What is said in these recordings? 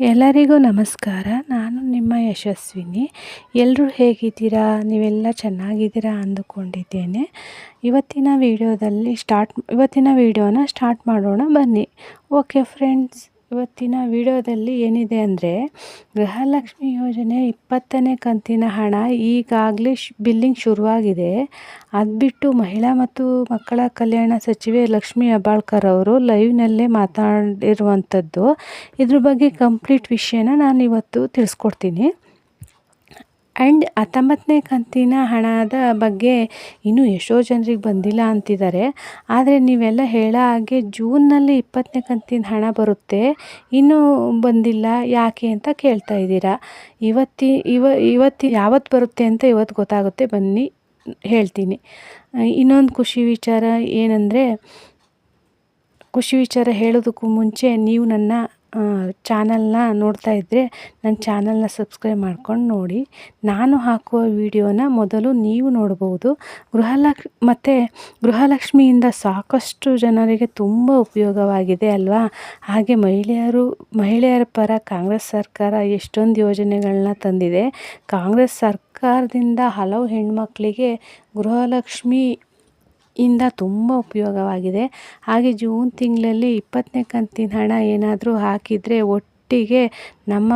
ಎಲ್ಲರಿಗೂ ನಮಸ್ಕಾರ. ನಾನು ನಿಮ್ಮ ಯಶಸ್ವಿನಿ. ಎಲ್ಲರೂ ಹೇಗಿದ್ದೀರಾ? ನೀವೆಲ್ಲ ಚೆನ್ನಾಗಿದ್ದೀರಾ ಅಂದುಕೊಂಡಿದ್ದೇನೆ. ಇವತ್ತಿನ ವಿಡಿಯೋದಲ್ಲಿ ಸ್ಟಾರ್ಟ್, ಇವತ್ತಿನ ವಿಡಿಯೋನ ಸ್ಟಾರ್ಟ್ ಮಾಡೋಣ. ಬನ್ನಿ. ಓಕೆ ಫ್ರೆಂಡ್ಸ್ ಇವತ್ತಿನ ವಿಡಿಯೋದಲ್ಲಿ ಏನಿದೆ ಅಂದರೆ ಗೃಹಲಕ್ಷ್ಮಿ ಯೋಜನೆ ಇಪ್ಪತ್ತನೇ ಕಂತಿನ ಹಣ ಈಗಾಗಲೇ ಶ್ ಬಿಲ್ಲಿಂಗ್ ಶುರುವಾಗಿದೆ. ಅದು ಬಿಟ್ಟು ಮಹಿಳಾ ಮತ್ತು ಮಕ್ಕಳ ಕಲ್ಯಾಣ ಸಚಿವೆ ಲಕ್ಷ್ಮಿ ಅಬಾಳ್ಕರ್ ಅವರು ಲೈವ್ನಲ್ಲೇ ಮಾತಾಡಿರುವಂಥದ್ದು. ಇದ್ರ ಬಗ್ಗೆ ಕಂಪ್ಲೀಟ್ ವಿಷಯನ ನಾನು ಇವತ್ತು ತಿಳಿಸ್ಕೊಡ್ತೀನಿ. ಆ್ಯಂಡ್ ಹತ್ತೊಂಬತ್ತನೇ ಕಂತಿನ ಹಣದ ಬಗ್ಗೆ ಇನ್ನೂ ಎಷ್ಟೋ ಜನರಿಗೆ ಬಂದಿಲ್ಲ ಅಂತಿದ್ದಾರೆ. ಆದರೆ ನೀವೆಲ್ಲ ಹೇಳೋ ಹಾಗೆ ಜೂನ್ನಲ್ಲಿ ಇಪ್ಪತ್ತನೇ ಕಂತಿನ ಹಣ ಬರುತ್ತೆ, ಇನ್ನೂ ಬಂದಿಲ್ಲ, ಯಾಕೆ ಅಂತ ಕೇಳ್ತಾ ಇದ್ದೀರಾ? ಇವತ್ತಿ, ಇವ, ಇವತ್ತು, ಯಾವತ್ತು ಬರುತ್ತೆ ಅಂತ ಇವತ್ತು ಗೊತ್ತಾಗುತ್ತೆ, ಬನ್ನಿ ಹೇಳ್ತೀನಿ. ಇನ್ನೊಂದು ಖುಷಿ ವಿಚಾರ ಏನಂದರೆ, ಖುಷಿ ವಿಚಾರ ಹೇಳೋದಕ್ಕೂ ಮುಂಚೆ ನೀವು ನನ್ನ ಚಾನಲ್ನ ನೋಡ್ತಾ ಇದ್ದರೆ ನನ್ನ ಚಾನಲ್ನ ಸಬ್ಸ್ಕ್ರೈಬ್ ಮಾಡ್ಕೊಂಡು ನೋಡಿ. ನಾನು ಹಾಕುವ ವಿಡಿಯೋನ ಮೊದಲು ನೀವು ನೋಡ್ಬೋದು. ಗೃಹಲಕ್, ಮತ್ತು ಗೃಹಲಕ್ಷ್ಮಿಯಿಂದ ಸಾಕಷ್ಟು ಜನರಿಗೆ ತುಂಬ ಉಪಯೋಗವಾಗಿದೆ ಅಲ್ವಾ? ಹಾಗೆ ಮಹಿಳೆಯರು, ಮಹಿಳೆಯರ ಪರ ಕಾಂಗ್ರೆಸ್ ಸರ್ಕಾರ ಎಷ್ಟೊಂದು ಯೋಜನೆಗಳನ್ನ ತಂದಿದೆ. ಕಾಂಗ್ರೆಸ್ ಸರ್ಕಾರದಿಂದ ಹಲವು ಹೆಣ್ಮಕ್ಳಿಗೆ ಗೃಹಲಕ್ಷ್ಮಿ ಇಂದ ತುಂಬ ಉಪಯೋಗವಾಗಿದೆ. ಹಾಗೆ ಜೂನ್ ತಿಂಗಳಲ್ಲಿ ಇಪ್ಪತ್ತನೇ ಕಂತಿನ ಹಣ ಏನಾದರೂ ಹಾಕಿದರೆ ಒಟ್ಟಿಗೆ ನಮ್ಮ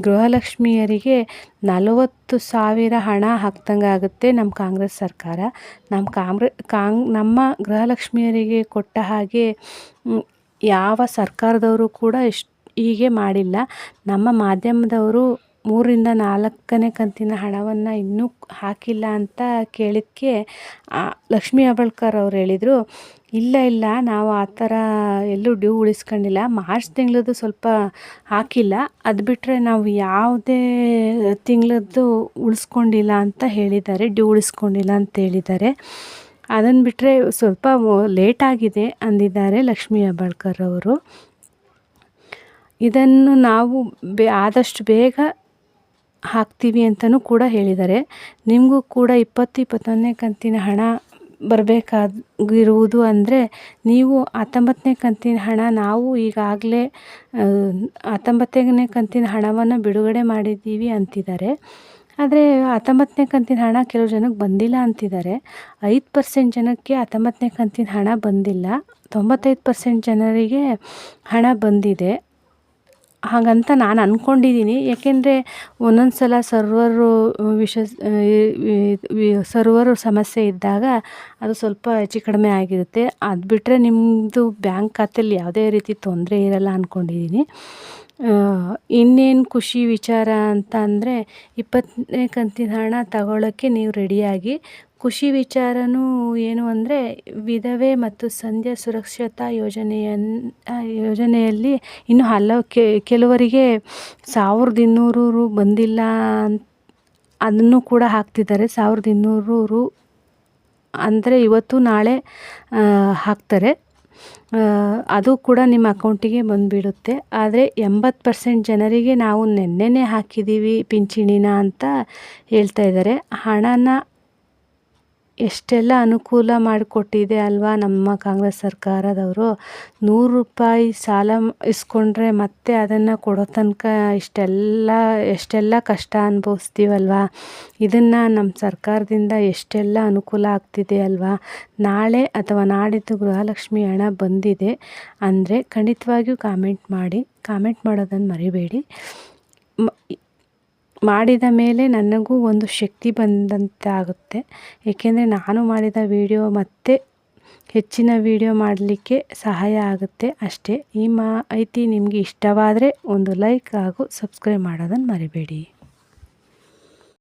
ಗೃಹಲಕ್ಷ್ಮಿಯರಿಗೆ ನಲವತ್ತು ಸಾವಿರ ಹಣ ಹಾಕ್ದಂಗೆ ಆಗುತ್ತೆ ನಮ್ಮ ಕಾಂಗ್ರೆಸ್ ಸರ್ಕಾರ. ನಮ್ಮ ಕಾಂಗ್ರೆ ಕಾಂಗ್ ನಮ್ಮ ಗೃಹಲಕ್ಷ್ಮಿಯರಿಗೆ ಕೊಟ್ಟ ಹಾಗೆ ಯಾವ ಸರ್ಕಾರದವರು ಕೂಡ ಇಷ್ಟು ಹೀಗೆ ಮಾಡಿಲ್ಲ. ನಮ್ಮ ಮಾಧ್ಯಮದವರು ಮೂರರಿಂದ ನಾಲ್ಕನೇ ಕಂತಿನ ಹಣವನ್ನು ಇನ್ನೂ ಹಾಕಿಲ್ಲ ಅಂತ ಕೇಳಿದ್ದಕ್ಕೆ ಲಕ್ಷ್ಮೀ ಅಬಳ್ಕರ್ ಅವ್ರು ಹೇಳಿದರು, ಇಲ್ಲ ಇಲ್ಲ, ನಾವು ಆ ಥರ ಎಲ್ಲೂ ಡ್ಯೂ ಉಳಿಸ್ಕೊಂಡಿಲ್ಲ, ಮಾರ್ಚ್ ತಿಂಗಳದ್ದು ಸ್ವಲ್ಪ ಹಾಕಿಲ್ಲ, ಅದು ಬಿಟ್ಟರೆ ನಾವು ಯಾವುದೇ ತಿಂಗಳದ್ದು ಉಳಿಸ್ಕೊಂಡಿಲ್ಲ ಅಂತ ಹೇಳಿದ್ದಾರೆ, ಡ್ಯೂ ಉಳಿಸ್ಕೊಂಡಿಲ್ಲ ಅಂತ ಹೇಳಿದ್ದಾರೆ. ಅದನ್ನು ಬಿಟ್ಟರೆ ಸ್ವಲ್ಪ ಲೇಟಾಗಿದೆ ಅಂದಿದ್ದಾರೆ ಲಕ್ಷ್ಮೀ ಹೆಬ್ಬಾಳ್ಕರ್ ಅವರು. ಇದನ್ನು ನಾವು ಬೆ, ಆದಷ್ಟು ಬೇಗ ಹಾಕ್ತೀವಿ ಅಂತಲೂ ಕೂಡ ಹೇಳಿದ್ದಾರೆ. ನಿಮಗೂ ಕೂಡ ಇಪ್ಪತ್ತು ಇಪ್ಪತ್ತೊಂದನೇ ಕಂತಿನ ಹಣ ಬರಬೇಕಾಗಿರುವುದು ಅಂದರೆ ನೀವು ಹತ್ತೊಂಬತ್ತನೇ ಕಂತಿನ ಹಣ ನಾವು ಈಗಾಗಲೇ ಹತ್ತೊಂಬತ್ತನೇ ಕಂತಿನ ಹಣವನ್ನು ಬಿಡುಗಡೆ ಮಾಡಿದ್ದೀವಿ ಅಂತಿದ್ದಾರೆ. ಆದರೆ ಹತ್ತೊಂಬತ್ತನೇ ಕಂತಿನ ಹಣ ಕೆಲವು ಜನಕ್ಕೆ ಬಂದಿಲ್ಲ ಅಂತಿದ್ದಾರೆ. ಐದು ಪರ್ಸೆಂಟ್ ಜನಕ್ಕೆ ಹತ್ತೊಂಬತ್ತನೇ ಕಂತಿನ ಹಣ ಬಂದಿಲ್ಲ. ತೊಂಬತ್ತೈದು ಪರ್ಸೆಂಟ್ ಜನರಿಗೆ ಹಣ ಬಂದಿದೆ. ಹಾಗಂತ ನಾನು ಅಂದ್ಕೊಂಡಿದ್ದೀನಿ ಯಾಕೆಂದರೆ ಒಂದೊಂದು ಸಲ ಸರ್ವರು ವಿಷ ಸರ್ವರು ಸಮಸ್ಯೆ ಇದ್ದಾಗ ಅದು ಸ್ವಲ್ಪ ಹೆಚ್ಚು ಕಡಿಮೆ ಆಗಿರುತ್ತೆ. ಅದು ಬಿಟ್ಟರೆ ನಿಮ್ಮದು ಬ್ಯಾಂಕ್ ಖಾತೆಯಲ್ಲಿ ಯಾವುದೇ ರೀತಿ ತೊಂದರೆ ಇರಲ್ಲ ಅಂದ್ಕೊಂಡಿದ್ದೀನಿ ಇನ್ನೇನು ಖುಷಿ ವಿಚಾರ ಅಂತ ಅಂದರೆ ಇಪ್ಪತ್ತನೇ ಕಂತಿನ ಹಣ ತಗೊಳ್ಳೋಕ್ಕೆ ನೀವು ರೆಡಿಯಾಗಿ ಖುಷಿ ವಿಚಾರನೂ ಏನು ಅಂದರೆ ವಿಧವೆ ಮತ್ತು ಸಂಧ್ಯಾ ಸುರಕ್ಷತಾ ಯೋಜನೆಯನ್ನು ಯೋಜನೆಯಲ್ಲಿ ಇನ್ನು ಹಲವು ಕೆಲವರಿಗೆ ಸಾವಿರದ ಇನ್ನೂರು ರು ಬಂದಿಲ್ಲ ಅಂತ ಅದನ್ನು ಕೂಡ ಹಾಕ್ತಿದ್ದಾರೆ. ಸಾವಿರದ ಇನ್ನೂರು ರು ಅಂದರೆ ಇವತ್ತು ನಾಳೆ ಹಾಕ್ತಾರೆ. ಅದು ಕೂಡ ನಿಮ್ಮ ಅಕೌಂಟಿಗೆ ಬಂದುಬಿಡುತ್ತೆ. ಆದರೆ ಎಂಬತ್ತು ಪರ್ಸೆಂಟ್ ಜನರಿಗೆ ನಾವು ನೆನ್ನೆನೇ ಹಾಕಿದ್ದೀವಿ ಪಿಂಚಿಣಿನ ಅಂತ ಹೇಳ್ತಾ ಇದ್ದಾರೆ. ಹಣನ ಎಷ್ಟೆಲ್ಲ ಅನುಕೂಲ ಮಾಡಿಕೊಟ್ಟಿದೆ ಅಲ್ವಾ ನಮ್ಮ ಕಾಂಗ್ರೆಸ್ ಸರ್ಕಾರದವರು? ನೂರು ರೂಪಾಯಿ ಸಾಲ ಇಸ್ಕೊಂಡ್ರೆ ಮತ್ತೆ ಅದನ್ನು ಕೊಡೋ ತನಕ ಇಷ್ಟೆಲ್ಲ, ಎಷ್ಟೆಲ್ಲ ಕಷ್ಟ ಅನುಭವಿಸ್ತೀವಲ್ವಾ? ಇದನ್ನು ನಮ್ಮ ಸರ್ಕಾರದಿಂದ ಎಷ್ಟೆಲ್ಲ ಅನುಕೂಲ ಆಗ್ತಿದೆ ಅಲ್ವಾ? ನಾಳೆ ಅಥವಾ ನಾಡಿದ್ದು ಗೃಹಲಕ್ಷ್ಮಿ ಹಣ ಬಂದಿದೆ ಅಂದರೆ ಖಂಡಿತವಾಗಿಯೂ ಕಾಮೆಂಟ್ ಮಾಡಿ. ಕಾಮೆಂಟ್ ಮಾಡೋದನ್ನು ಮರಿಬೇಡಿ. ಮಾಡಿದ ಮೇಲೆ ನನಗೂ ಒಂದು ಶಕ್ತಿ ಬಂದಂತಾಗುತ್ತೆ ಏಕೆಂದರೆ ನಾನು ಮಾಡಿದ ವೀಡಿಯೋ ಮತ್ತೆ ಹೆಚ್ಚಿನ ವೀಡಿಯೋ ಮಾಡಲಿಕ್ಕೆ ಸಹಾಯ ಆಗುತ್ತೆ ಅಷ್ಟೇ. ಈ ಮಾಹಿತಿ ನಿಮಗೆ ಇಷ್ಟವಾದರೆ ಒಂದು ಲೈಕ್ ಹಾಗೂ ಸಬ್ಸ್ಕ್ರೈಬ್ ಮಾಡೋದನ್ನು ಮರಿಬೇಡಿ.